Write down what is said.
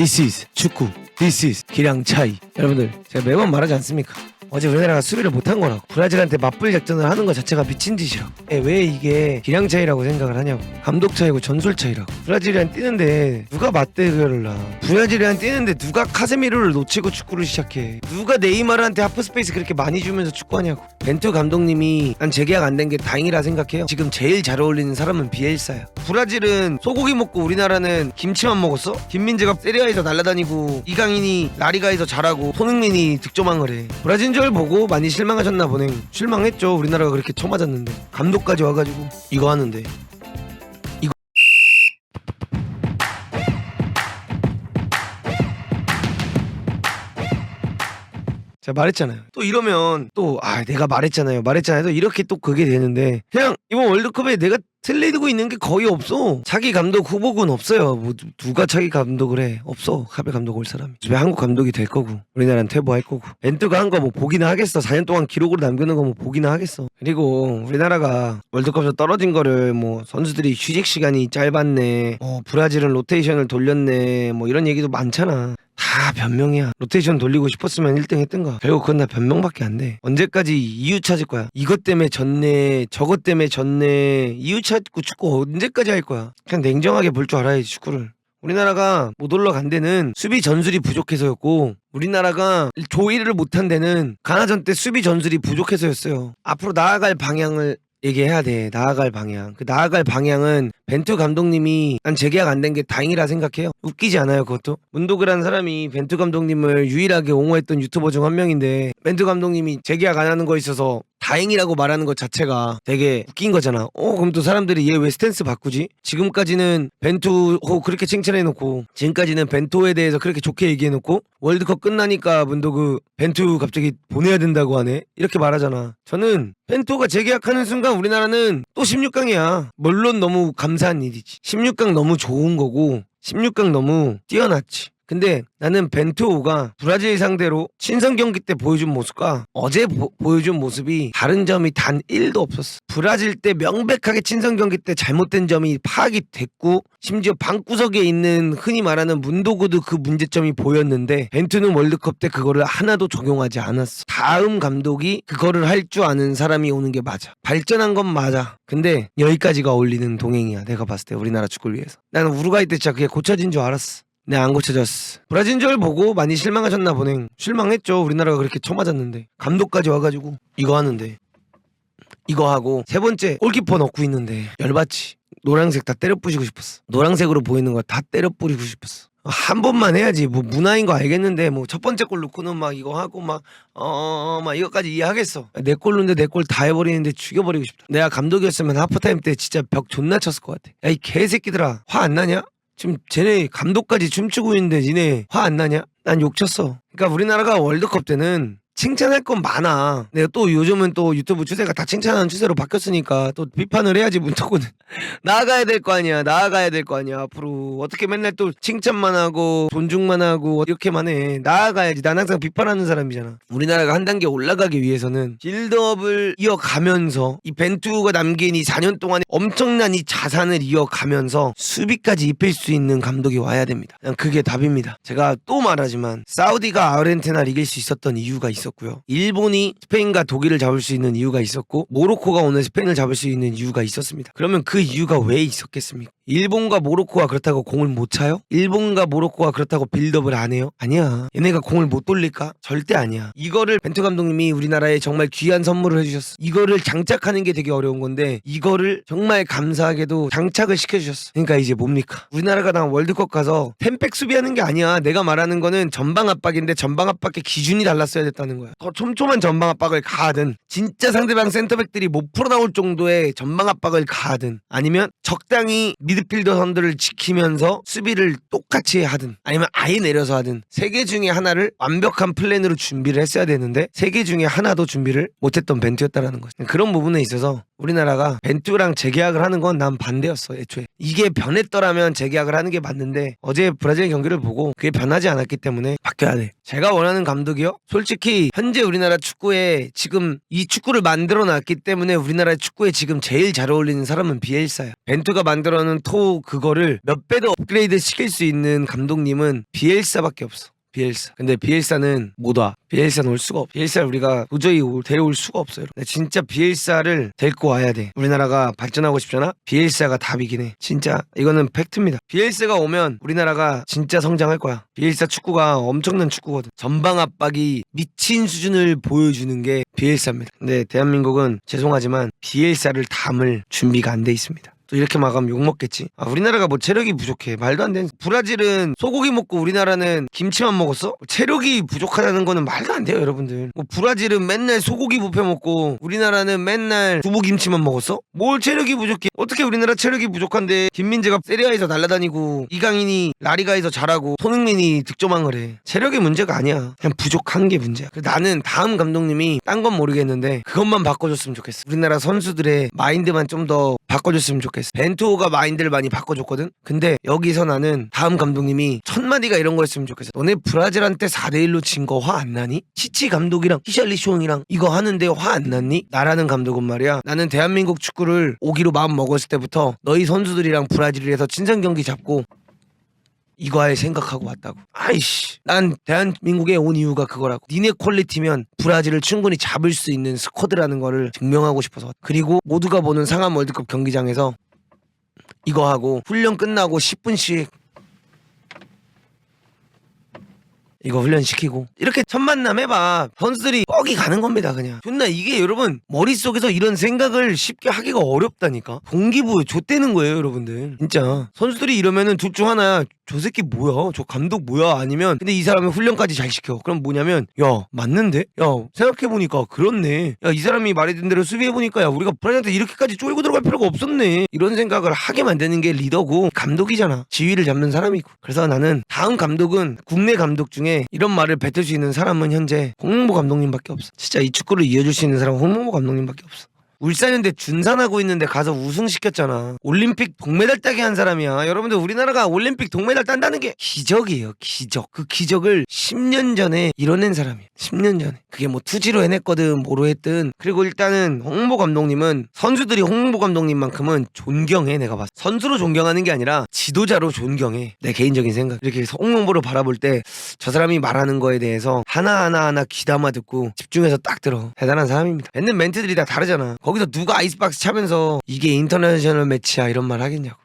This is 축구. This is 기량 차이. 여러분들 제가 매번 말하지 않습니까? 어제 우리나라가 수비를 못한 거라고. 브라질한테 맞불 작전을 하는 것 자체가 미친 짓이라고 예, 왜 이게 기량 차이라고 생각을 하냐고. 감독 차이고 전술 차이라고. 브라질이랑 뛰는데 누가 맞대결을 나 브라질이랑 뛰는데 누가 카세미로를 놓치고 축구를 시작해. 누가 네이마르한테 하프 스페이스 그렇게 많이 주면서 축구하냐고 벤투 감독님이 난 재계약 안 된 게 다행이라 생각해요. 지금 제일 잘 어울리는 사람은 비엘사야. 브라질은 소고기 먹고 우리나라는 김치만 먹었어? 김민재가 세리아에서 날아다니고 이강인이 라리가에서 잘하고 손흥민이 득점한 거래 브라질전 보고 많이 실망하셨나 보네 실망했죠. 우리나라가 그렇게 쳐맞았는데. 감독까지 와가지고 이거 하는데 제가 말했잖아요. 또 이러면 또 아 내가 말했잖아요. 말했잖아요. 또 이렇게 또 그게 되는데 그냥 이번 월드컵에 내가 틀리고 있는 게 거의 없어. 자기 감독 후보군 없어요. 뭐 누- 누가 자기 감독을 해? 없어. 카베 감독 올 사람이. 집에 한국 감독이 될 거고 우리나라는 퇴보할 거고 벤투가 한 거 뭐 보기나 하겠어. 4년 동안 기록으로 남겨놓은 거 뭐 보기나 하겠어. 그리고 우리나라가 월드컵에서 떨어진 거를 뭐 선수들이 휴식 시간이 짧았네. 어 브라질은 로테이션을 돌렸네. 뭐 이런 얘기도 많잖아. 다 변명이야. 로테이션 돌리고 싶었으면 1등 했던가. 결국 그건 다 변명밖에 안 돼. 언제까지 이유 찾을 거야? 이것 때문에 졌네. 저것 때문에 졌네. 이유 찾고 축구 언제까지 할 거야? 그냥 냉정하게 볼 줄 알아야지 축구를. 우리나라가 못 올라간 데는 수비 전술이 부족해서였고 우리나라가 조이를 못한 데는 가나전 때 수비 전술이 부족해서였어요. 앞으로 나아갈 방향을 얘기해야 돼. 나아갈 방향. 그 나아갈 방향은 벤투 감독님이 난 재계약 안 된 게 다행이라 생각해요. 웃기지 않아요, 그것도? 문도그라는 사람이 벤투 감독님을 유일하게 옹호했던 유튜버 중 한 명인데 벤투 감독님이 재계약 안 하는 거에 있어서 다행이라고 말하는 것 자체가 되게 웃긴 거잖아. 어, 그럼 또 사람들이 얘 왜 스탠스 바꾸지? 지금까지는 벤투 호 그렇게 칭찬해놓고 지금까지는 벤투에 대해서 그렇게 좋게 얘기해놓고 월드컵 끝나니까 문도그 벤투 갑자기 보내야 된다고 하네? 이렇게 말하잖아. 저는 벤투가 재계약하는 순간 우리나라는 또 16강이야. 물론 너무 감사한 일이지. 16강 너무 좋은 거고 16강 너무 뛰어났지. 근데 나는 벤투호가 브라질 상대로 친선 경기 때 보여준 모습과 어제 보, 여준 모습이 다른 점이 단 1도 없었어. 브라질 때 명백하게 친선 경기 때 잘못된 점이 파악이 됐고 심지어 방구석에 있는 흔히 말하는 문도구도 그 문제점이 보였는데 벤투는 월드컵 때 그거를 하나도 적용하지 않았어. 다음 감독이 그거를 할 줄 아는 사람이 오는 게 맞아. 발전한 건 맞아. 근데 여기까지가 어울리는 동행이야. 내가 봤을 때 우리나라 축구를 위해서. 나는 우루과이 때 진짜 그게 고쳐진 줄 알았어. 네, 안 고쳐졌어. 브라질절 보고 많이 실망하셨나 보네. 실망했죠. 우리나라가 그렇게 쳐맞았는데. 감독까지 와가지고 이거 하는데. 이거 하고 세 번째 골키퍼 넣고 있는데 열받지. 노란색 다 때려 부시고 싶었어. 노란색으로 보이는 거 다 때려 뿌리고 싶었어. 한 번만 해야지 뭐 문화인 거 알겠는데 뭐 첫 번째 골 넣고는 막 이거 하고 막 어막 이거까지 이해하겠어 내골 넣는데 내 골 다 해버리는데 죽여버리고 싶다 내가 감독이었으면 하프타임 때 진짜 벽 존나 쳤을 것 같아 야 이 개새끼들아 화 안 나냐? 지금 쟤네 감독까지 춤추고 있는데 니네 화 안 나냐? 난 욕쳤어. 그러니까 우리나라가 월드컵 때는 칭찬할 건 많아. 내가 또 요즘은 또 유튜브 추세가 다 칭찬하는 추세로 바뀌었으니까 또 비판을 해야지 문턱은 나아가야 될 거 아니야. 나아가야 될 거 아니야. 앞으로 어떻게 맨날 또 칭찬만 하고 존중만 하고 이렇게만 해. 나아가야지. 난 항상 비판하는 사람이잖아. 우리나라가 한 단계 올라가기 위해서는 빌드업을 이어가면서 이 벤투가 남긴 이 4년 동안의 엄청난 이 자산을 이어가면서 수비까지 입힐 수 있는 감독이 와야 됩니다. 그게 답입니다. 제가 또 말하지만 사우디가 아르헨티나를 이길 수 있었던 이유가 있 었고요. 일본이 스페인과 독일을 잡을 수 있는 이유가 있었고 모로코가 오늘 스페인을 잡을 수 있는 이유가 있었습니다. 그러면 그 이유가 왜 있었겠습니까? 일본과 모로코가 그렇다고 공을 못 차요? 일본과 모로코가 그렇다고 빌드업을 안 해요? 아니야. 얘네가 공을 못 돌릴까? 절대 아니야. 이거를 벤투 감독님이 우리나라에 정말 귀한 선물을 해주셨어. 이거를 장착하는 게 되게 어려운 건데 이거를 정말 감사하게도 장착을 시켜주셨어. 그러니까 이제 뭡니까? 우리나라가 난 월드컵 가서 템백 수비하는 게 아니야. 내가 말하는 거는 전방 압박인데 전방 압박의 기준이 달랐어야 됐다는 거 야. 더 촘촘한 전방 압박을 가하든 진짜 상대방 센터백들이 못 풀어나올 정도의 전방 압박을 가하든 아니면 적당히 미드필더 선들을 지키면서 수비를 똑같이 하든 아니면 아예 내려서 하든 세 개 중에 하나를 완벽한 플랜으로 준비를 했어야 되는데 세 개 중에 하나도 준비를 못했던 벤투였다라는 거지. 그런 부분에 있어서 우리나라가 벤투랑 재계약을 하는 건 난 반대였어 애초에 이게 변했더라면 재계약을 하는 게 맞는데 어제 브라질 경기를 보고 그게 변하지 않았기 때문에 바뀌어야 돼 제가 원하는 감독이요 솔직히 현재 우리나라 축구에 지금 이 축구를 만들어 놨기 때문에 우리나라 축구에 지금 제일 잘 어울리는 사람은 비엘사야. 벤투가 만들어 놓은 토 그거를 몇 배 더 업그레이드 시킬 수 있는 감독님은 비엘사밖에 없어. 비엘사. 근데 비엘사는 못 와. 비엘사는 올 수가 없. 비엘사를 우리가 도저히 올- 데려올 수가 없어요. 근데 진짜 비엘사를 데리고 와야 돼. 우리나라가 발전하고 싶잖아. 비엘사가 답이긴 해. 진짜 이거는 팩트입니다. 비엘사가 오면 우리나라가 진짜 성장할 거야. 비엘사 축구가 엄청난 축구거든. 전방 압박이 미친 수준을 보여주는 게 비엘사입니다. 근데 대한민국은 죄송하지만 비엘사를 담을 준비가 안 돼 있습니다. 또 이렇게 막하면 욕 먹겠지. 아, 우리나라가 뭐 체력이 부족해. 말도 안 되는. 브라질은 소고기 먹고 우리나라는 김치만 먹었어? 체력이 부족하다는 거는 말도 안 돼요, 여러분들. 뭐 브라질은 맨날 소고기 뷔페 먹고 우리나라는 맨날 두부 김치만 먹었어? 뭘 체력이 부족해? 어떻게 우리나라 체력이 부족한데 김민재가 세리아에서 날아다니고 이강인이 라리가에서 잘하고 손흥민이 득점한 거래. 체력의 문제가 아니야. 그냥 부족한 게 문제야. 나는 다음 감독님이 딴 건 모르겠는데 그것만 바꿔줬으면 좋겠어. 우리나라 선수들의 마인드만 좀 더 바꿔줬으면 좋겠어. 벤투호가 마인드를 많이 바꿔줬거든. 근데 여기서 나는 다음 감독님이 첫 마디가 이런 거였으면 좋겠어. 너네 브라질한테 4대 1로 진 거 화 안 나니? 치치 감독이랑 히샬리 쇼잉이랑 이거 하는데 화 안 났니? 나라는 감독은 말이야. 나는 대한민국 축구를 오기로 마음 먹었을 때부터 너희 선수들이랑 브라질에서 친선 경기 잡고 이거 할 생각하고 왔다고. 아이씨. 난 대한민국에 온 이유가 그거라고. 니네 퀄리티면 브라질을 충분히 잡을 수 있는 스쿼드라는 거를 증명하고 싶어서. 그리고 모두가 보는 상암 월드컵 경기장에서 이거 하고 훈련 끝나고 10분씩 이거 훈련 시키고 이렇게 첫 만남 해봐. 선수들이 뻑이 가는 겁니다 그냥. 존나 이게 여러분 머릿속에서 이런 생각을 쉽게 하기가 어렵다니까? 동기부여 좆되는 거예요 여러분들. 진짜. 선수들이 이러면은 둘 중 하나야. 저 새끼 뭐야? 저 감독 뭐야? 아니면 근데 이 사람이 훈련까지 잘 시켜. 그럼 뭐냐면 야 맞는데? 야 생각해보니까 그렇네. 야 이 사람이 말해준 대로 수비해보니까 야 우리가 브라질한테 이렇게까지 쫄고 들어갈 필요가 없었네. 이런 생각을 하게 만드는 게 리더고 감독이잖아. 지휘를 잡는 사람이고. 그래서 나는 다음 감독은 국내 감독 중에 이런 말을 뱉을 수 있는 사람은 현재 홍명보 감독님밖에 없어. 진짜 이 축구를 이어줄 수 있는 사람은 홍명보 감독님밖에 없어 울산현대 준산하고 있는데 가서 우승시켰잖아. 올림픽 동메달 따게 한 사람이야. 여러분들 우리나라가 올림픽 동메달 딴다는 게 기적이에요. 기적. 그 기적을 10년 전에 이뤄낸 사람이야. 10년 전에. 그게 뭐 투지로 해냈거든 뭐로 했든. 그리고 일단은 홍보 감독님은 선수들이 홍보 감독님만큼은 존경해 내가 봤어. 선수로 존경하는 게 아니라 지도자로 존경해. 내 개인적인 생각. 이렇게 홍보를 바라볼 때 저 사람이 말하는 거에 대해서 하나하나 하나 귀담아 듣고 집중해서 딱 들어. 대단한 사람입니다. 뱉는 멘트들이 다 다르잖아. 거기서 누가 아이스박스 차면서 이게 인터내셔널 매치야 이런 말 하겠냐고.